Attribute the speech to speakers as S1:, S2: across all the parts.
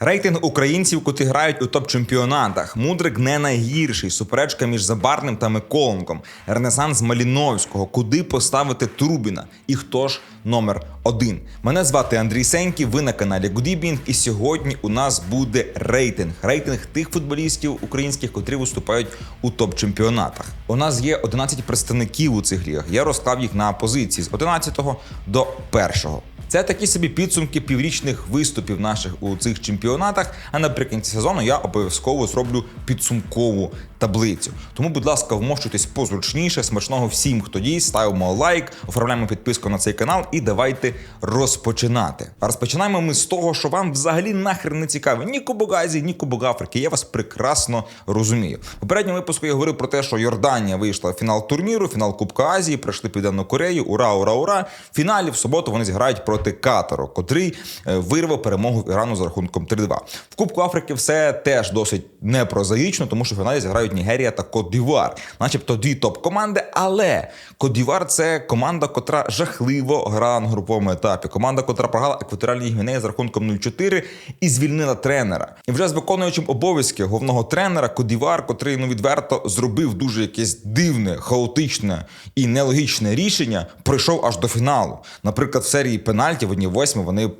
S1: Рейтинг українців, котрі грають у топ-чемпіонатах. Мудрик не найгірший. Суперечка між Забарним та Миколенком. Ренесанс Маліновського. Куди поставити Трубіна? І хто ж номер один? Мене звати Андрій Сенький. Ви на каналі Goodibing. І сьогодні у нас буде рейтинг. Рейтинг тих футболістів українських, котрі виступають у топ-чемпіонатах. У нас є 11 представників у цих лігах. Я розклав їх на позиції з 11 до 1. Це такі собі підсумки піврічних виступів наших у цих чемпіонатах. А наприкінці сезону я обов'язково зроблю підсумкову таблицю. Тому, будь ласка, вмощуйтесь позручніше. Смачного всім, хто дійсно, ставимо лайк, оформляємо підписку на цей канал і давайте розпочинати. А розпочинаємо ми з того, що вам взагалі нахер не цікаві ні Кубок Азії, ні Кубок Африки. Я вас прекрасно розумію. В попередньому випуску я говорив про те, що Йорданія вийшла в фінал турніру, фінал Кубка Азії, пройшли Південну Корею. Ура, ура, ура! В фіналі в суботу вони зіграють проти Катару, котрий е, вирвав перемогу Ірану за рахунком 3-2. В Кубку Африки все теж досить непрозаїчно, тому що в фіналі зіграють Нігерія та Кот-Дівуар. начебто дві топ-команди. Але Кот-Дівуар – це команда, котра жахливо грала на груповому етапі. Команда, котра програла екваторіальній Гвінеї за рахунком 0-4 і звільнила тренера. І вже з виконуючим обов'язки головного тренера Кодівар, котрий ну відверто зробив дуже якесь дивне, хаотичне і нелогічне рішення, пройшов аж до фіналу. Наприклад, в серії пенальтів в одній восьми вони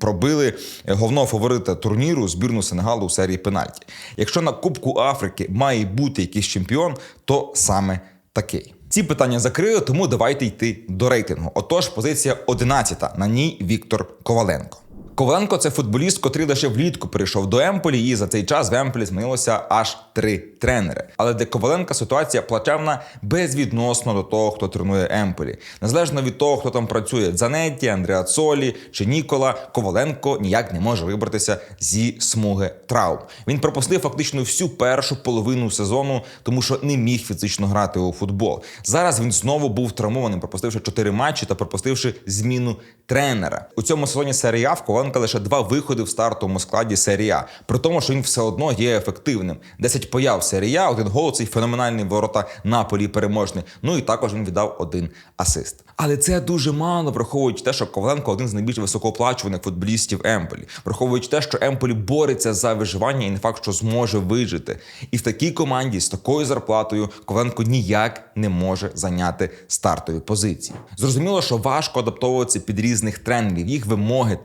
S1: пробили головного фаворита турніру збірну Сенегалу у серії пенальті. Якщо на Кубку Африки має бути якийсь чемпіон, то саме такий. Ці питання закрили, тому давайте йти до рейтингу. Отож, позиція 11. На ній Віктор Коваленко. Коваленко це футболіст, котрий лише влітку перейшов до Емполі, і за цей час в Емполі змінилося аж три тренери. Але для Коваленка ситуація плачевна безвідносно до того, хто тренує Емполі. Незалежно від того, хто там працює Дзанетті, Андреа Цолі чи Нікола, Коваленко ніяк не може вибратися зі смуги травм. Він пропустив фактично всю першу половину сезону, тому що не міг фізично грати у футбол. Зараз він знову був травмованим, пропустивши чотири матчі та пропустивши зміну тренера. У цьому сезоні серії А в Коваленка лише два виходи в стартовому складі серії А, при тому, що він все одно є ефективним. 10 появ серії А, один гол, цей феноменальний ворота Наполі переможний. Ну і також він віддав один асист. Але це дуже мало, враховуючи те, що Коваленко один з найбільш високооплачуваних футболістів Емполі, враховуючи те, що Емполі бореться за виживання і не факт, що зможе вижити. І в такій команді з такою зарплатою Коваленко ніяк не може зайняти стартові позиції. Зрозуміло, що важко адаптовуватися під різних тренерів, їх вимоги,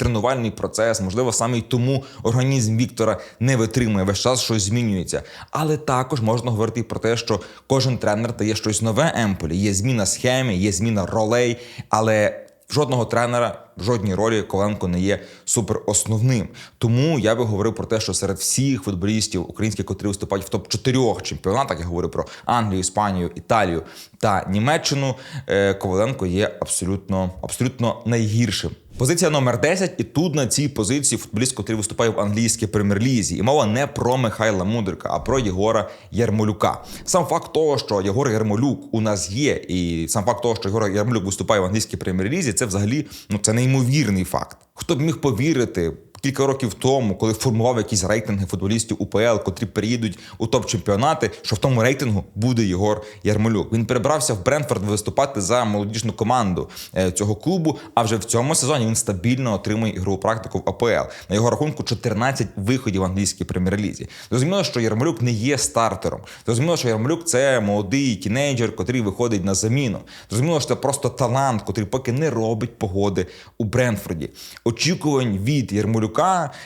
S1: тренувальний процес. Можливо, саме й тому організм Віктора не витримує весь час, щось змінюється. Але також можна говорити про те, що кожен тренер дає щось нове Емполі. Є зміна схеми, є зміна ролей, але. Жодного тренера в жодній ролі Коленко не є супер основним. Тому я би говорив про те, що серед всіх футболістів українських, котрі виступають в топ 4 чемпіонатах, я говорю про Англію, Іспанію, Італію та Німеччину. е, Коваленко є абсолютно, абсолютно найгіршим. Позиція номер 10, і тут на цій позиції футболіст, котрий виступає в англійській прем'єр-лізі. І мова не про Михайла Мудрика, а про Єгора Ярмолюка. Сам факт того, що Єгор Ярмолюк у нас є, і сам факт того, що Єгор Ярмолюк виступає в англійській прем'єр-лізі, це взагалі ну це неймовірний факт. Хто б міг повірити? Кілька років тому, коли формував якісь рейтинги футболістів УПЛ, котрі приїдуть у топ-чемпіонати, що в тому рейтингу буде Єгор Ярмолюк. Він перебрався в Брентфорд виступати за молодіжну команду е, цього клубу. А вже в цьому сезоні він стабільно отримує ігрову практику в АПЛ. На його рахунку 14 виходів в англійській прем'єр-лізі. Зрозуміло, що Ярмолюк не є стартером. Зрозуміло, що Ярмолюк це молодий тінейджер, котрий виходить на заміну. Зрозуміло, що це просто талант, котрий поки не робить погоди у Брентфорді. Очікувань від Ярмолюка,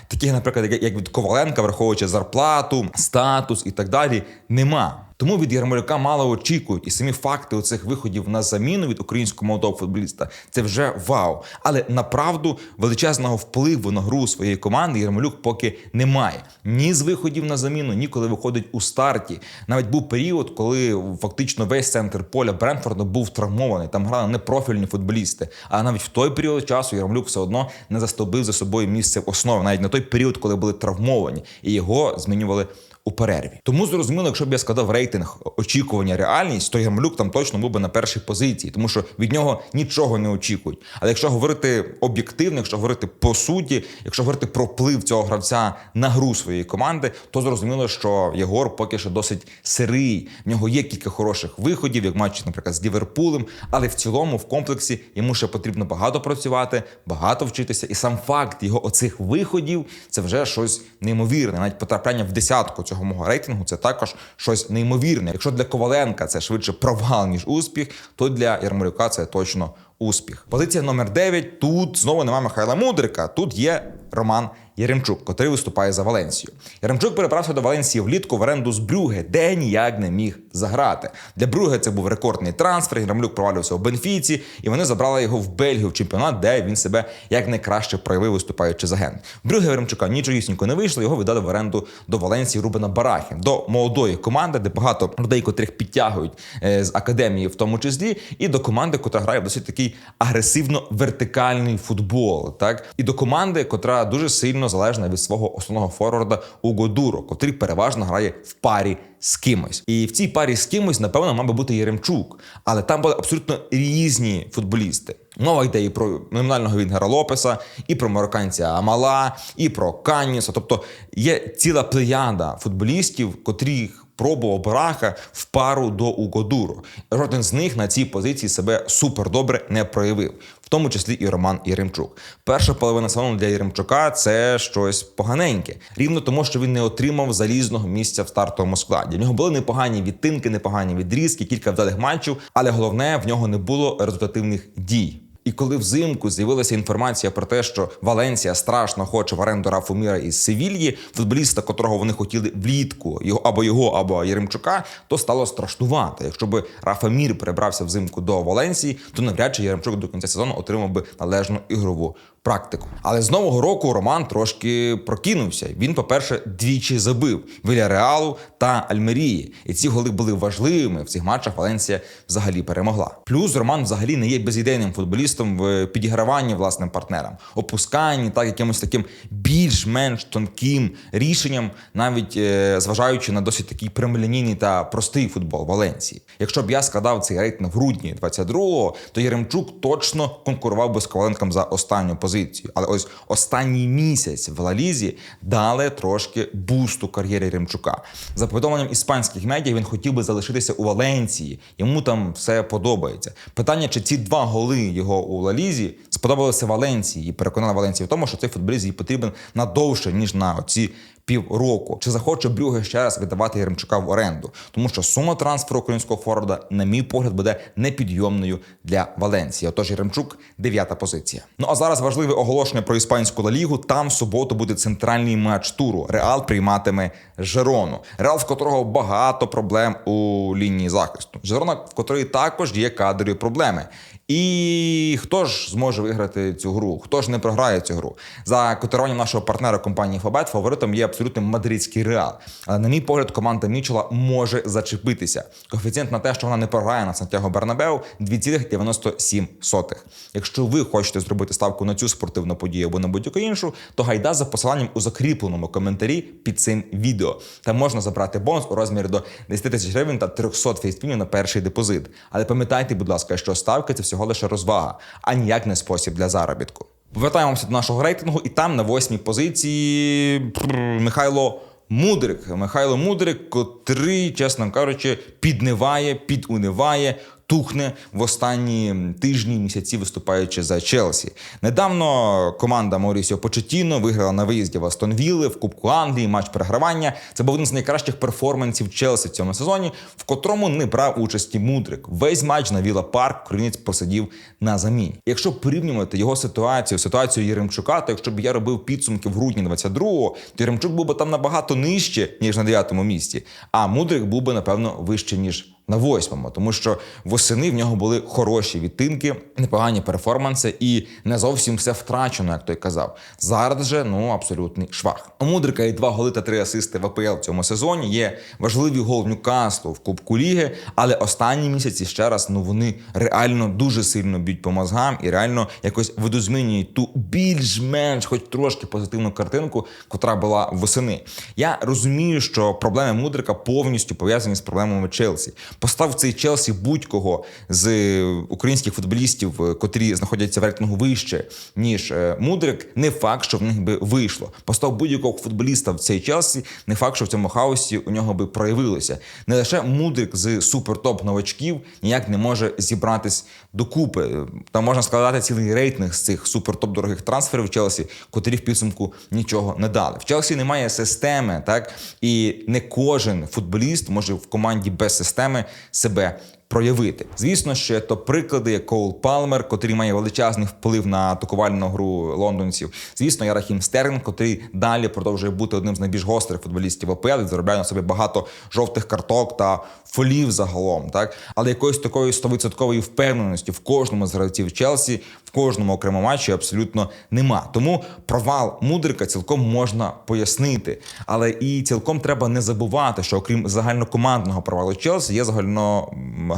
S1: таких, наприклад, як від Коваленка, враховуючи зарплату, статус і так далі, нема. Тому від Ярмолюка мало очікують, і самі факти оцих виходів на заміну від українського молодого футболіста це вже вау. Але направду величезного впливу на гру своєї команди Ярмолюк поки немає. Ні з виходів на заміну, ні коли виходить у старті. Навіть був період, коли фактично весь центр поля Брентфорда був травмований. Там грали непрофільні футболісти. А навіть в той період часу Ярмолюк все одно не застовбив за собою місце в основі, навіть на той період, коли були травмовані, і його змінювали у перерві. Тому зрозуміло, якщо б я сказав складав рейтинг очікування реальність, то Ярмолюк там точно був би на першій позиції, тому що від нього нічого не очікують. Але якщо говорити об'єктивно, якщо говорити по суті, якщо говорити про вплив цього гравця на гру своєї команди, то зрозуміло, що Єгор поки що досить сирий. В нього є кілька хороших виходів, як матчі, наприклад, з Ліверпулем, але в цілому в комплексі йому ще потрібно багато працювати, багато вчитися. І сам факт його оцих виходів це вже щось неймовірне. Навіть потрапляння в десятку цього мого рейтингу це також щось неймовірне. Якщо для Коваленка це швидше провал ніж успіх, то для Ярмолюка це точно успіх. Позиція номер 9. Тут знову немає Михайла Мудрика. Тут є Роман Яремчук, котрий виступає за Валенсію. Яремчук перебрався до Валенсії влітку в оренду з Брюге, де ніяк не міг заграти. Для Брюге це був рекордний трансфер. Яремчук провалювався у Бенфіці, і вони забрали його в Бельгію в чемпіонат, де він себе як найкраще проявив, виступаючи за ген. Брюге Яремчука нічогісінько не вийшло. Його віддали в оренду до Валенсії Рубена Барахи, до молодої команди, де багато людей, котрих підтягують е, з академії, в тому числі, і до команди, котра грає в досить такий агресивно вертикальний футбол. Так і до команди, котра дуже сильно залежна від свого основного форварда Уго Дуро, котрий переважно грає в парі з кимось. І в цій парі з кимось, напевно, мав би бути Єремчук. Але там були абсолютно різні футболісти. Мова йде і про номінального Вінгера Лопеса, і про марокканця Амала, і про Каніса. Тобто є ціла плеяда футболістів, котрих пробував Бараха в пару до Угодуро. Жоден з них на цій позиції себе супер добре не проявив, в тому числі і Роман Єремчук. Перша половина сезону для Єремчука це щось поганеньке, рівно тому, що він не отримав залізного місця в стартовому складі. В нього були непогані відтинки, непогані відрізки, кілька вдалих матчів, але головне в нього не було результативних дій. І коли взимку з'явилася інформація про те, що Валенсія страшно хоче в оренду Рафуміра із Севільї, футболіста, котрого вони хотіли влітку, його або його, або Єремчука, то стало страшнувати. Якщо би Рафамір перебрався взимку до Валенсії, то навряд чи Єремчук до кінця сезону отримав би належну ігрову практику. Але з нового року Роман трошки прокинувся. Він, по-перше, двічі забив Віля Реалу та Альмерії. І ці голи були важливими. В цих матчах Валенсія взагалі перемогла. Плюс Роман взагалі не є безідейним футболістом в підіграванні власним партнерам, опусканні, так якимось таким більш-менш тонким рішенням, навіть е, зважаючи на досить такий прямолінійний та простий футбол Валенції. Якщо б я складав цей рейтинг в грудні 22-го, то Єремчук точно конкурував би з Коваленком за останню позицію. Але ось останній місяць в Лалізі дали трошки бусту кар'єрі Ремчука. За повідомленням іспанських медіа, він хотів би залишитися у Валенції. Йому там все подобається. Питання, чи ці два голи його у Лалізі сподобалися Валенції і переконали Валенції в тому, що цей футболіст їй потрібен надовше ніж на оці півроку. Чи захоче Брюге ще раз видавати Яремчука в оренду? Тому що сума трансферу українського форварда, на мій погляд, буде непідйомною для Валенції. Отож, Яремчук дев'ята позиція. Ну а зараз важливе оголошення про іспанську Ла Лігу. Там в суботу буде центральний матч туру. Реал прийматиме Жерону. Реал, в котрого багато проблем у лінії захисту. Жерона, в котрої також є кадрові проблеми. І хто ж зможе виграти цю гру? Хто ж не програє цю гру? За котируванням нашого партнера компанії Фабет фаворитом є абсолютно мадридський реал. Але на мій погляд, команда Мічела може зачепитися. Коефіцієнт на те, що вона не програє на Сантьяго Бернабеу 2,97. Якщо ви хочете зробити ставку на цю спортивну подію або на будь-яку іншу, то гайда за посиланням у закріпленому коментарі під цим відео. Там можна забрати бонус у розмірі до 10 тисяч гривень та 300 фейспінів на перший депозит. Але пам'ятайте, будь ласка, що ставки це всього лише розвага, а ніяк не спосіб для заробітку. Повертаємося до нашого рейтингу, і там на восьмій позиції Михайло. Мудрик, Михайло Мудрик, котрий, чесно кажучи, підниває, підуниває, тухне в останні тижні місяці, виступаючи за Челсі. Недавно команда Маурісіо Почетіно виграла на виїзді в Астон Вілли в Кубку Англії матч перегравання. Це був один з найкращих перформансів Челсі в цьому сезоні, в котрому не брав участі Мудрик. Весь матч на Віла Парк Українець посидів на заміні. Якщо порівнювати його ситуацію, ситуацію Єремчука, то якщо б я робив підсумки в грудні 22-го, то Єремчук був би там набагато нижче ніж на 9-му місці. А Мудрик був би напевно вище ніж на восьмому, тому що восени в нього були хороші відтинки, непогані перформанси, і не зовсім все втрачено, як той казав. Зараз же ну абсолютний швах. Мудрика є два голи та три асисти в АПЛ цьому сезоні. Є важливий гол Ньюкаслу в Кубку Ліги, але останні місяці ще раз ну вони реально дуже сильно б'ють по мозгам і реально якось видозмінюють ту більш-менш, хоч трошки позитивну картинку, котра була восени. Я розумію, що проблеми Мудрика повністю пов'язані з проблемами Челсі. Постав цей Челсі будь-кого з українських футболістів, е, котрі знаходяться в рейтингу вище, ніж е, Мудрик, не факт, що в них би вийшло. Постав будь-якого футболіста в цей Челсі, не факт, що в цьому хаосі у нього би проявилося. Не лише Мудрик з супертоп новачків ніяк не може зібратись докупи. Там можна складати цілий рейтинг з цих супертоп дорогих трансферів в Челсі, котрі в підсумку нічого не дали. В Челсі немає системи, так і не кожен футболіст може в команді без системи себе проявити. Звісно, що то приклади, як Коул Палмер, котрий має величезний вплив на атакувальну гру лондонців. Звісно, є Рахім Стерлінг, котрий далі продовжує бути одним з найбільш гострих футболістів АПЛ і заробляє на собі багато жовтих карток та фолів загалом. Так, але якоїсь такої стовідсоткової впевненості в кожному з гравців Челсі. В кожному окремому матчі абсолютно нема. Тому провал Мудрика цілком можна пояснити. Але і цілком треба не забувати, що окрім загальнокомандного провалу Челсі, є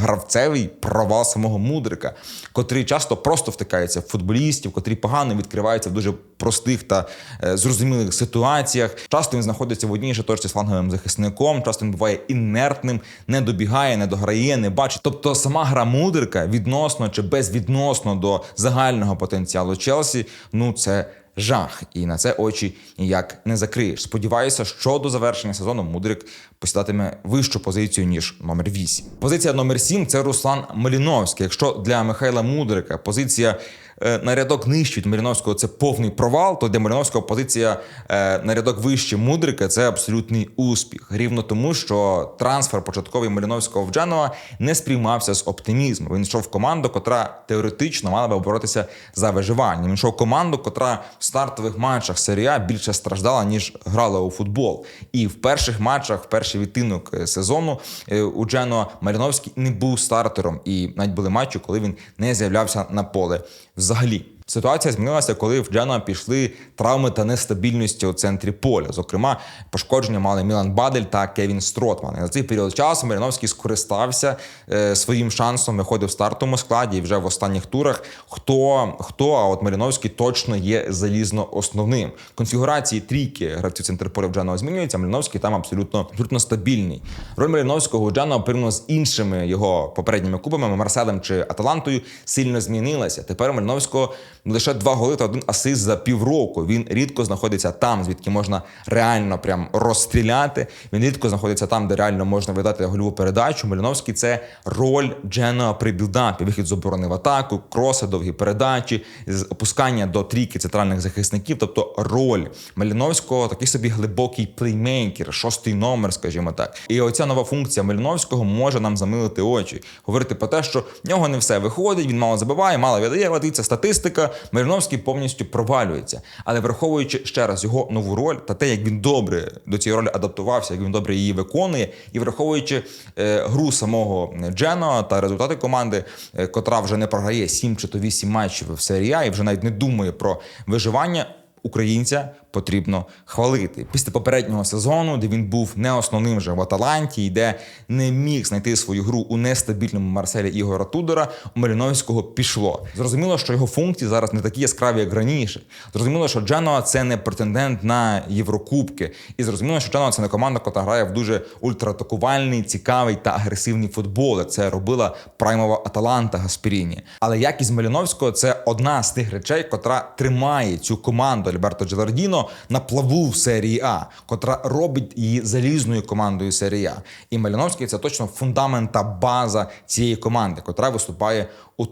S1: загальногравцевий провал самого Мудрика, котрий часто просто втикається в футболістів, котрі погано відкриваються в дуже простих та е, зрозумілих ситуаціях. Часто він знаходиться в одній точці з фланговим захисником, часто він буває інертним, не добігає, не дограє, не бачить. Тобто сама гра Мудрика відносно чи безвідносно до загального потенціалу Челсі, ну це. Жах, і на це очі ніяк не закриєш. Сподіваюся, що до завершення сезону Мудрик посідатиме вищу позицію ніж номер 8. Позиція номер 7 – це Руслан Маліновський. Якщо для Михайла Мудрика позиція на рядок нижче від Маліновського це повний провал, то для Маліновського позиція е, на рядок вище Мудрика це абсолютний успіх. Рівно тому, що трансфер початковий Маліновського в Дженуа не сприймався з оптимізмом. Він йшов в команду, котра теоретично мала би боротися за виживання. Він йшов в команду, котра в стартових матчах серія більше страждала ніж грала у футбол. І в перших матчах, в перший відтинок е, сезону е, у Дженуа Маліновський не був стартером, і навіть були матчі, коли він не з'являвся на поле взагалі. Ситуація змінилася, коли в Джена пішли травми та нестабільності у центрі поля. Зокрема, пошкодження мали Мілан Бадель та Кевін Стротман. І на цей період часу Маріновський скористався е, своїм шансом, виходив в стартовому складі і вже в останніх турах. Хто хто, а от Маріновський точно є залізно основним. Конфігурації трійки гравців центр поля в Джена змінюються. Маріновський там абсолютно абсолютно стабільний. Роль Маріновського у Джена порівняно з іншими його попередніми кубами Марселем чи Аталантою сильно змінилася. Тепер Маріновського лише два голи та один асист за півроку. Він рідко знаходиться там, звідки можна реально прям розстріляти. Він рідко знаходиться там, де реально можна видати гольову передачу. Маліновський це роль Джена при білдапі. Вихід з оборони в атаку, кроси, довгі передачі, опускання до трійки центральних захисників. Тобто роль Маліновського такий собі глибокий плеймейкер, шостий номер, скажімо так. І оця нова функція Маліновського може нам замилити очі, говорити про те, що в нього не все виходить. Він мало забиває, мало віддає. Дивіться, статистика. Малиновський повністю провалюється. Але враховуючи ще раз його нову роль та те, як він добре до цієї ролі адаптувався, як він добре її виконує, і враховуючи е, гру самого Джено та результати команди, е, котра вже не програє 7 чи то 8 матчів в серії А і вже навіть не думає про виживання. Українця потрібно хвалити після попереднього сезону, де він був не основним вже в Аталанті, і де не міг знайти свою гру у нестабільному Марселі Ігора Тудора. У Маліновського пішло. Зрозуміло, що його функції зараз не такі яскраві, як раніше. Зрозуміло, що Дженуа це не претендент на Єврокубки, і зрозуміло, що Дженуа це не команда, яка грає в дуже ультратакувальний, цікавий та агресивний футбол. Це робила праймова Аталанта Гаспіріні. Але якість Маліновського це одна з тих речей, котра тримає цю команду. Альберто Джелардіно на плаву в серії А, котра робить її залізною командою серії А. І Маліновський це точно фундамент та база цієї команди, котра виступає у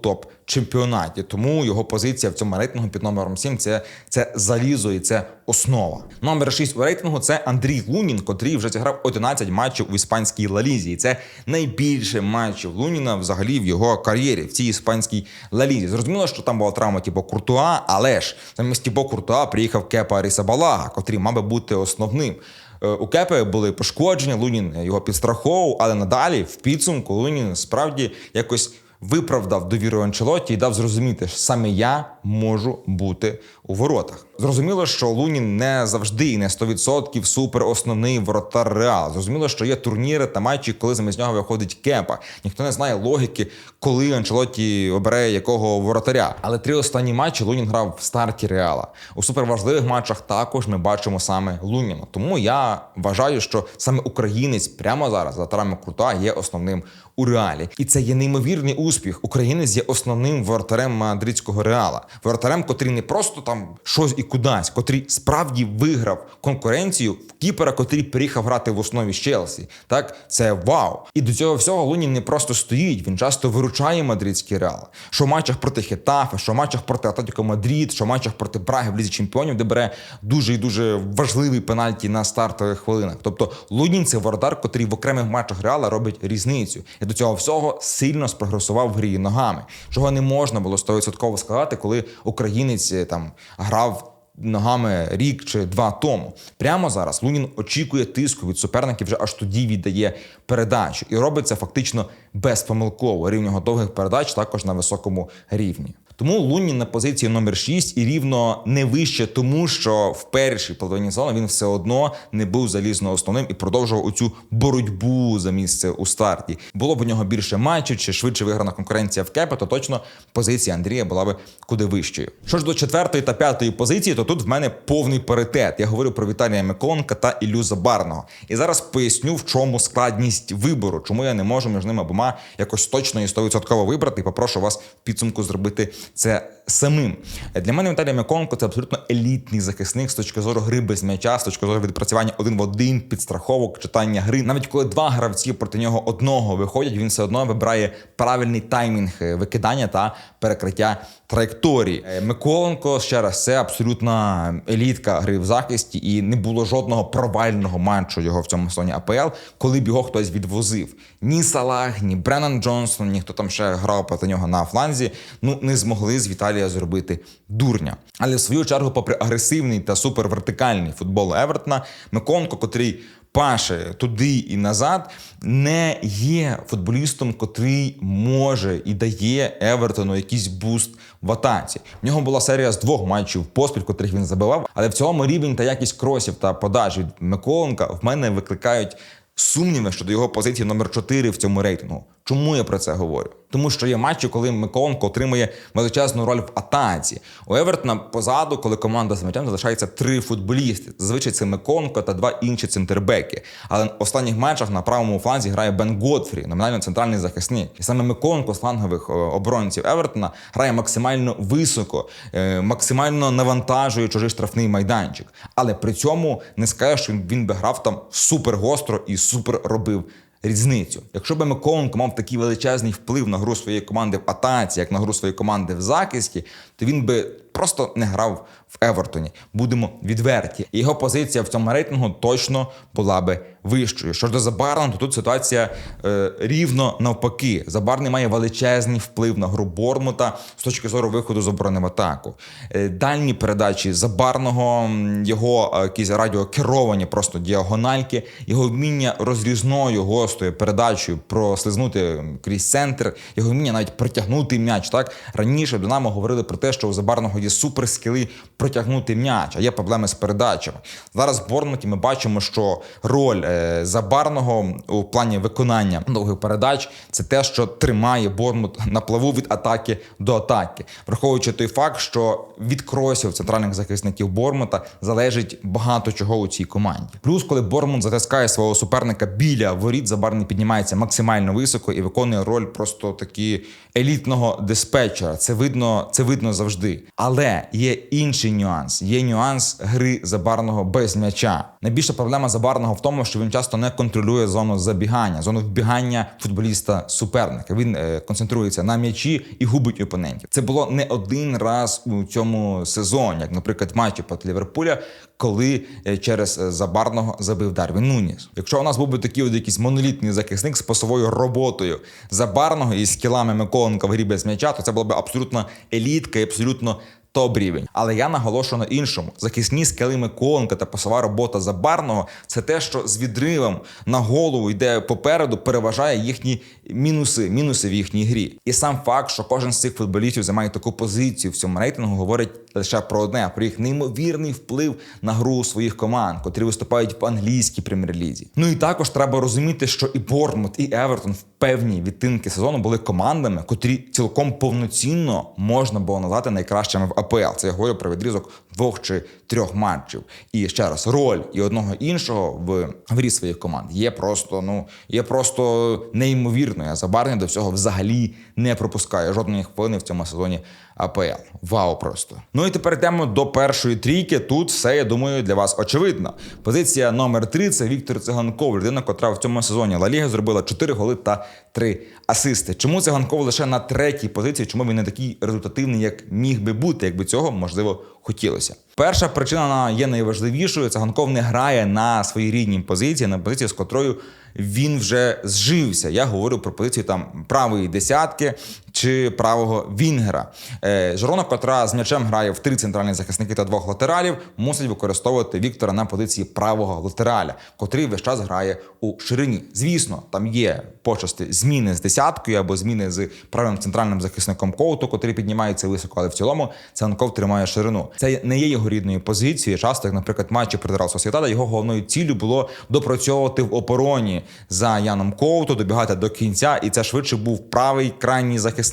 S1: топ-чемпіонаті. Тому його позиція в цьому рейтингу під номером 7 це, це залізо і це основа. Номер 6 у рейтингу це Андрій Лунін, котрий вже зіграв 11 матчів у іспанській Лалізі. І це найбільше матчів Луніна взагалі в його кар'єрі в цій іспанській Лалізі. Зрозуміло, що там була травма Тібо Куртуа, але ж замість Тібо Куртуа приїхав Кепа Рісабалага, котрий мав би бути основним. Е, У Кепи були пошкодження, Лунін його підстраховував, але надалі в підсумку Лунін справді якось виправдав довіру Анчелоті і дав зрозуміти, що саме я можу бути у воротах. Зрозуміло, що Лунін не завжди і не 100% супер основний воротар Реал. Зрозуміло, що є турніри та матчі, коли замість нього виходить кепа. Ніхто не знає логіки, коли Анчелоті обере якого воротаря. Але три останні матчі Лунін грав в старті Реала. У суперважливих матчах також ми бачимо саме Луніна. Тому я вважаю, що саме українець прямо зараз за Тарами Крута є основним у реалі. І це є неймовірний успіх. Українець є основним воротарем мадридського реала. Воротарем, котрий не просто там щось і кудись, котрий справді виграв конкуренцію в кіпера, котрий приїхав грати в основі з Челсі. Так, це вау. І до цього всього Лунін не просто стоїть. Він часто виручає мадридський реал. Що в матчах проти Хетафи, що в матчах проти Атлетіко Мадрид, що в матчах проти Браги в лізі чемпіонів, де бере дуже і дуже важливий пенальті на стартових хвилинах. Тобто Лунін це воротар, котрий в окремих матчах реала робить різницю. І до цього всього сильно спрогресував в грі ногами, чого не можна було 100% сказати, коли українець е, там грав. Ногами рік чи два тому. Прямо зараз Лунін очікує тиску від суперників, вже аж тоді віддає передачу. І робить це фактично безпомилково. Рівень довгих передач також на високому рівні. Тому Лунін на позиції номер 6 і рівно не вище, тому що в першій половині сезону він все одно не був залізно основним і продовжував оцю боротьбу за місце у старті. Було б у нього більше матчів чи швидше виграна конкуренція в кепа, то точно позиція Андрія була би куди вищою. Що ж до четвертої та п'ятої позиції, то тут в мене повний паритет. Я говорю про Віталія Миколенка та Іллю Забарного. І зараз поясню, в чому складність вибору, чому я не можу між ними обома якось точно і 100% вибрати. І попрошу вас в підсумку зробити це самим. Для мене Віталій Миколенко це абсолютно елітний захисник з точки зору гри без м'яча, з точки зору відпрацювання один в один, підстраховок, читання гри. Навіть коли два гравці проти нього одного виходять, він все одно вибирає правильний таймінг викидання та перекриття траєкторії. Е, Миколенко ще раз це абсолютна елітка гри в захисті, і не було жодного провального матчу його в цьому сезоні АПЛ, коли б його хтось відвозив. Ні Салах, ні Бреннан Джонсон, ні хто там ще грав проти нього на фланзі. Ну не змогли з Віталія зробити дурня. Але в свою чергу, попри агресивний та супервертикальний футбол Евертона, Миколенко, котрий паше туди і назад, не є футболістом, котрий може і дає Евертону якийсь буст в атаці. В нього була серія з двох матчів поспіль, котрих він забивав. Але в цьому рівень та якість кросів та подач від Миколенка в мене викликають сумніви щодо його позиції номер 4 в цьому рейтингу. Чому я про це говорю? Тому що є матчі, коли Миколенко отримує величезну роль в атаці. У Евертона позаду, коли команда з м'ячем залишається три футболісти. Зазвичай це Миколенко та два інші центрбеки. Але в останніх матчах на правому фланзі грає Бен Готфрі, номінально центральний захисник. І саме Миколенко з флангових е, оборонців Евертона грає максимально високо, е, максимально навантажує чужий штрафний майданчик. Але при цьому не скаже, що він би грав там супер гостро і супер робив різницю. Якщо би Меконг мав такий величезний вплив на гру своєї команди в атаці, як на гру своєї команди в захисті, то він би просто не грав в Евертоні. Будемо відверті. Його позиція в цьому рейтингу точно була би вищою. Що ж до Забарна, то тут ситуація е, рівно навпаки. Забарний має величезний вплив на гру Бормута з точки зору виходу з оборони в атаку. Е, дальні передачі Забарного, його е, якісь радіокеровані просто діагональки, його вміння розрізною гостою передачею прослизнути крізь центр, його вміння навіть притягнути м'яч. Так раніше до нами говорили про те, що у Забарного є суперскіли протягнути м'яч, а є проблеми з передачами. Зараз в Борнмуті ми бачимо, що роль е, Забарного у плані виконання довгих передач це те, що тримає Борнмут на плаву від атаки до атаки, враховуючи той факт, що від кросів центральних захисників Бормута залежить багато чого у цій команді. Плюс, коли Бормут затискає свого суперника біля воріт, Забарний піднімається максимально високо і виконує роль просто такі елітного диспетчера. Це видно, це видно завжди. Але є інший нюанс. Є нюанс гри забарного без м'яча. Найбільша проблема забарного в тому, що він часто не контролює зону забігання, зону вбігання футболіста суперника. Він е, концентрується на м'ячі і губить опонентів. Це було не один раз у цьому сезоні, як, наприклад, матчі проти Ліверпуля, коли е, через е, забарного забив Дарвін Нуніс. Якщо у нас був би такий от якийсь монолітний захисник з посовою роботою забарного і скілами Миколенка в грі без м'яча, то це була б абсолютно елітка і абсолютно топ рівень. Але я наголошую на іншому: захисні скели Миколенка та пасова робота забарного це те, що з відривом на голову йде попереду, переважає їхні мінуси, мінуси в їхній грі. І сам факт, що кожен з цих футболістів займає таку позицію в цьому рейтингу, говорить лише про одне: про їх неймовірний вплив на гру своїх команд, котрі виступають в англійській прем'єр-лізі. Ну і також треба розуміти, що і Бормут, і Евертон в певні відтинки сезону були командами, котрі цілком повноцінно можна було назвати найкращими в АПЛ. Це я говорю про відрізок двох чи трьох матчів. І ще раз, роль і одного іншого в грі своїх команд є просто ну є просто неймовірною. А Забарний до всього взагалі не пропускає жодної хвилини в цьому сезоні АПЛ. Вау, просто. Ну і тепер йдемо до першої трійки. Тут все, я думаю, для вас очевидно. Позиція номер 3 це Віктор Циганков, людина, котра в цьому сезоні Ла Ліга зробила 4 голи та 3 асисти. Чому Циганков лише на третій позиції? Чому він не такий результативний, як міг би бути, якби цього можливо хотілося? Перша причина вона є найважливішою. Циганков не грає на своїй рідній позиції, на позиції, з котрою він вже зжився. Я говорю про позицію там правої десятки чи правого Вінгера. Е, Жирона, котра з м'ячем грає в три центральні захисники та двох латералів, мусить використовувати Віктора на позиції правого латераля, котрий весь час грає у ширині. Звісно, там є почасти зміни з десяткою або зміни з правим центральним захисником коуту, котрий піднімається високо, але в цілому Цанков тримає ширину. Це не є його рідною позицією. Часто, як, наприклад, матчі проти Сосєдада, його головною ціллю було допрацьовувати в обороні за Яном Коуту, добігати до кінця, і це швидше був правий крайній захисник,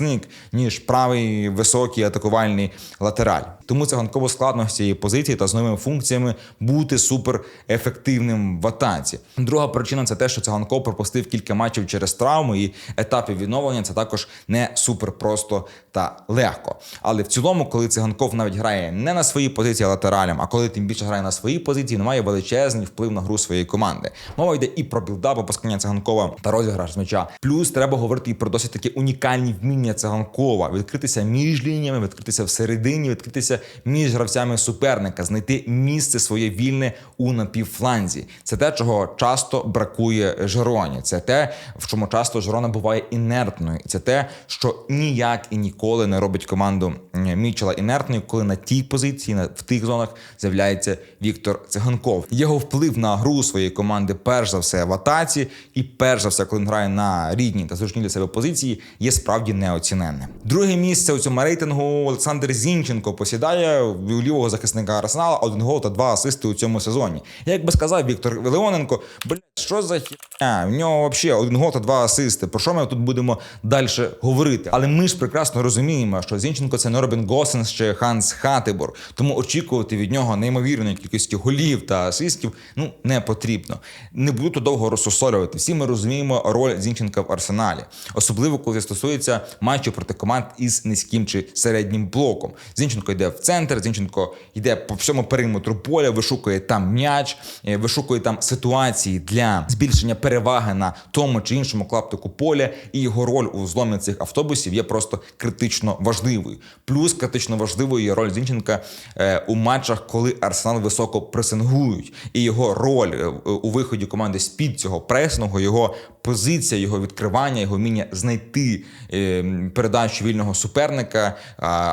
S1: ніж правий високий атакувальний латераль. Тому циганково складно з цієї позиції та з новими функціями бути супер ефективним в атаці. Друга причина це те, що циганков пропустив кілька матчів через травму, і етапів відновлення це також не супер просто та легко. Але в цілому, коли циганков навіть грає не на своїй позиції латералем, а коли тим більше грає на своїй позиції, має величезний вплив на гру своєї команди. Мова йде і про білдап, опускання циганкова та розіграш з м'яча. Плюс треба говорити і про досить такі унікальні вміння циганкова, відкритися між лініями, відкритися всередині, відкритися між гравцями суперника, знайти місце своє вільне у напівфланзі. Це те, чого часто бракує Жероні. Це те, в чому часто Жерона буває інертною. Це те, що ніяк і ніколи не робить команду Мічела інертною, коли на тій позиції, в тих зонах з'являється Віктор Циганков. Його вплив на гру своєї команди, перш за все, в атаці, і перш за все, коли він грає на рідній та зручній для себе позиції, є справді неоціненним. Друге місце у цьому рейтингу Олександр Зінченко посідає у лівого захисника Арсенала один гол та два асисти у цьому сезоні. Як би сказав Віктор Леоненко, блядь, що за хіня? В нього взагалі один гол та два асисти. Про що ми тут будемо далі говорити? Але ми ж прекрасно розуміємо, що Зінченко це не Робін Госенс чи Ханс Хатебор, тому очікувати від нього неймовірної кількості голів та асистів ну не потрібно. Не буду довго розсусолювати. Всі ми розуміємо роль Зінченка в арсеналі, особливо коли стосується матчів проти команд із низьким чи середнім блоком. Зінченко йде в центр, Зінченко йде по всьому периметру поля, вишукує там м'яч, е, вишукує там ситуації для збільшення переваги на тому чи іншому клаптику поля, і його роль у зломі цих автобусів є просто критично важливою. Плюс критично важливою є роль Зінченка е, у матчах, коли Арсенал високо пресингують, і його роль е, у виході команди з під цього пресингу, його позиція, його відкривання, його вміння знайти е, передачу вільного суперника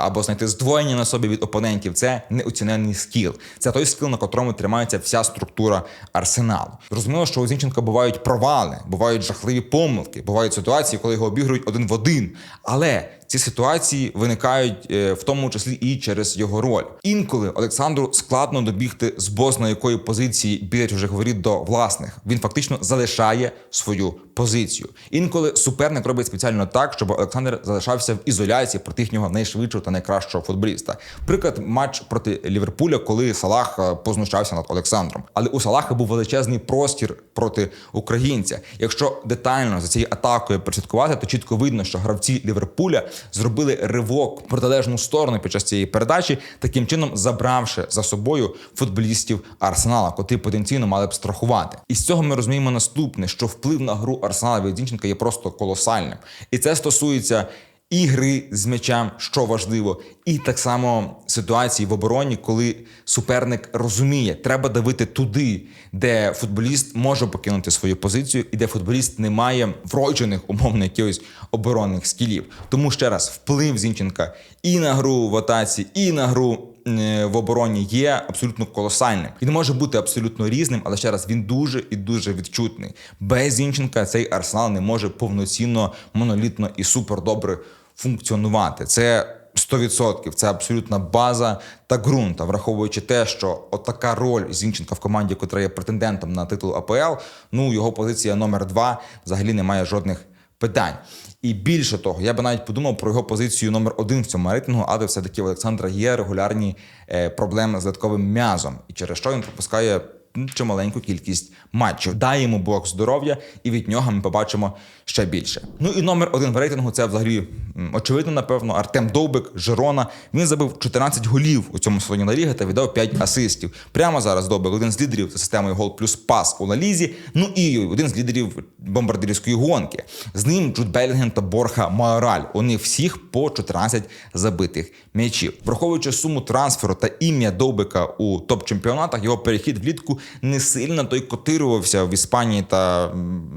S1: або знайти здвоєння на собі від опонентів. Це неоціненний скіл. Це той скіл, на котрому тримається вся структура арсеналу. Зрозуміло, що у Зінченка бувають провали, бувають жахливі помилки, бувають ситуації, коли його обігрують один в один. Але ці ситуації виникають е, в тому числі і через його роль. Інколи Олександру складно добігти з бозна якої позиції біля чужих воріт до власних. Він фактично залишає свою позицію. Інколи суперник робить спеціально так, щоб Олександр залишався в ізоляції проти їхнього найшвидшого та найкращого футболіста. Приклад матч проти Ліверпуля, коли Салах е, познущався над Олександром. Але у Салаха був величезний простір проти українця. Якщо детально за цією атакою прослідкувати, то чітко видно, що гравці Ліверпуля зробили ривок в протилежну сторону під час цієї передачі, таким чином забравши за собою футболістів Арсенала, котрі потенційно мали б страхувати. І з цього ми розуміємо наступне: що вплив на гру Арсенала від Зінченка є просто колосальним, і це стосується. І гри з м'ячем, що важливо, і так само ситуації в обороні, коли суперник розуміє, треба давити туди, де футболіст може покинути свою позицію, і де футболіст не має вроджених умовно якихось оборонних скілів. Тому ще раз вплив Зінченка і на гру в атаці, і на гру е, в обороні є абсолютно колосальним. Він може бути абсолютно різним, але ще раз він дуже і дуже відчутний. Без Зінченка цей арсенал не може повноцінно, монолітно і супер добре функціонувати. Це 100%. Це абсолютна база та ґрунт. Враховуючи те, що отака роль Зінченка в команді, яка є претендентом на титул АПЛ, ну його позиція номер два взагалі не має жодних питань. І більше того, я би навіть подумав про його позицію номер один в цьому рейтингу, але все-таки в Олександра є регулярні е, проблеми з додатковим м'язом, і через що він пропускає чималеньку кількість матчів. Йому Бог здоров'я, і від нього ми побачимо ще більше. Ну і номер один в рейтингу це взагалі очевидно, напевно, Артем Довбик, Жирона. Він забив 14 голів у цьому сезоні на ліги та віддав 5 асистів. Прямо зараз Довбик один з лідерів за системою гол плюс пас у Лалізі. Ну і один з лідерів бомбардирської гонки. З ним Джуд Белінгем та Борха Майораль. У них всіх по 14 забитих м'ячів. Враховуючи суму трансферу та ім'я Довбика у топ-чемпіонатах, його перехід влітку не сильно той котирувався в Іспанії та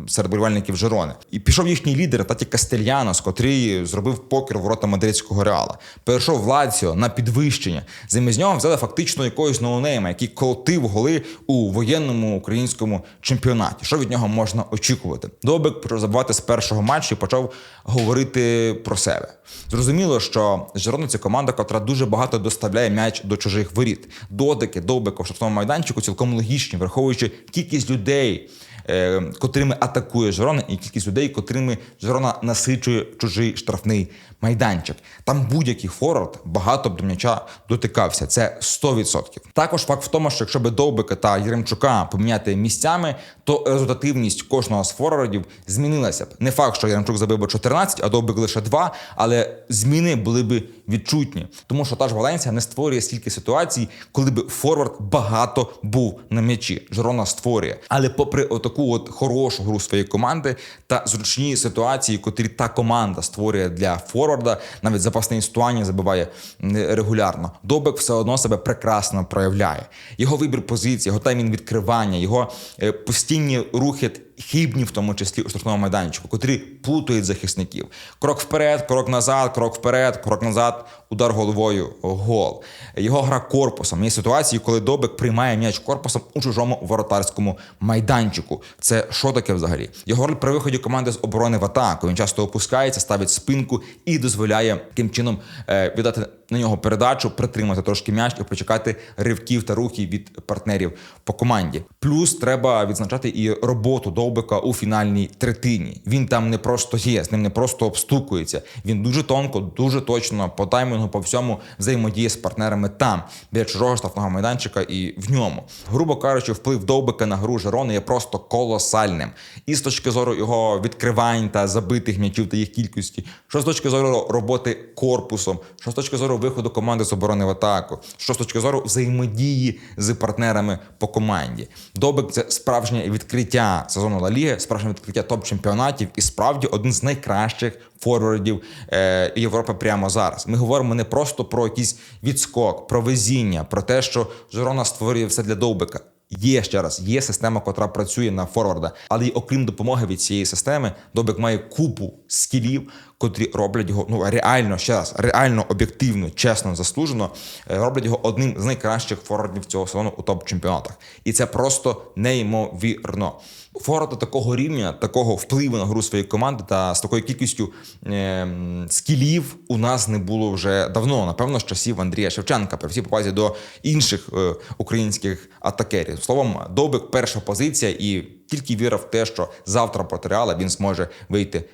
S1: серед болівальників Жирони. І пішов їхній лідер Таті Кастельянос, котрий зробив покер ворота мадридського реала. Перейшов в Лаціо на підвищення. Замість нього взяли фактично якогось ноунейма, який колотив голи у воєнному українському чемпіонаті. Що від нього можна очікувати? Довбик почав забувати з першого матчу і почав говорити про себе. Зрозуміло, що Жирона це команда, котра дуже багато доставляє м'яч до чужих воріт. Додики Довбика в штрафному майданчику цілком логічні, враховуючи кількість людей. е, Котрими атакує Жирона, і кількість людей, котрими Жирона насичує чужий штрафний майданчик. Там будь-який форвард багато б до м'яча дотикався. Це 100%. Також факт в тому, що якщо би Довбика та Єремчука поміняти місцями, то результативність кожного з форвардів змінилася б. Не факт, що Яремчук забив би 14, а Довбик лише 2, але зміни були б відчутні. Тому що та ж Валенсія не створює стільки ситуацій, коли б форвард багато був на м'ячі. Жирона створює. Але попри отаку от хорошу гру своєї команди та зручні ситуації, котрі та команда створює для форварда, навіть запасний Стуані забиває регулярно. Довбик все одно себе прекрасно проявляє. Його вибір позиції, його таймінг відкривання, його е, постійні рухи хибні, в тому числі у штрафному майданчику, котрі плутають захисників. Крок вперед, крок назад, крок вперед, крок назад, удар головою, гол. Його гра корпусом. Є ситуації, коли Добик приймає м'яч корпусом у чужому воротарському майданчику. Це що таке взагалі? Його роль при виході команди з оборони в атаку. Він часто опускається, ставить спинку і дозволяє таким чином е, віддати на нього передачу, притримати трошки м'яч і почекати ривків та рухів від партнерів по команді. Плюс треба відзначати і роботу Довбика у фінальній третині. Він там не просто є, з ним не просто обстукується. Він дуже тонко, дуже точно по таймінгу, по всьому взаємодіє з партнерами там, біля чужого штрафного майданчика і в ньому. Грубо кажучи, вплив Довбика на гру Жерони є просто колосальним. І з точки зору його відкривань та забитих м'ячів та їх кількості, що з точки зору роботи корпусом, що з точки зору виходу команди з оборони в атаку, що з точки зору взаємодії з партнерами по команді. Довбик це справжнє відкриття сезону Ла Ліги, справжнє відкриття топ-чемпіонатів і справді один з найкращих форвардів е, Європи прямо зараз. Ми говоримо не просто про якийсь відскок, про везіння, про те, що Жирона створює все для Довбика. Є ще раз, є система, котра працює на форварда, але й окрім допомоги від цієї системи, Добик має купу скілів, котрі роблять його ну реально ще раз, реально об'єктивно, чесно, заслужено, е, роблять його одним з найкращих форвардів цього сезону у топ-чемпіонатах. І це просто неймовірно. Форварда такого рівня, такого впливу на гру своєї команди та з такою кількістю е, скілів у нас не було вже давно. Напевно, з часів Андрія Шевченка, при всій повазі до інших е, українських атакерів. Словом, Довбик перша позиція, і тільки віра в те, що завтра проти Реала він зможе вийти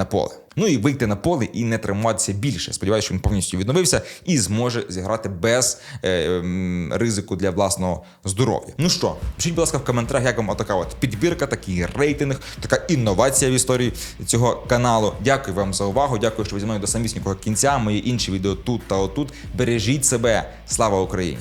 S1: на поле. Ну і вийти на поле і не триматися більше. Сподіваюся, що він повністю відновився і зможе зіграти без е, м, ризику для власного здоров'я. Ну що, пишіть, будь ласка, в коментарях, як вам така от підбірка, такий рейтинг, така інновація в історії цього каналу. Дякую вам за увагу. Дякую, що ви зі мною до самісінького кінця. Мої інші відео тут та отут. Бережіть себе. Слава Україні!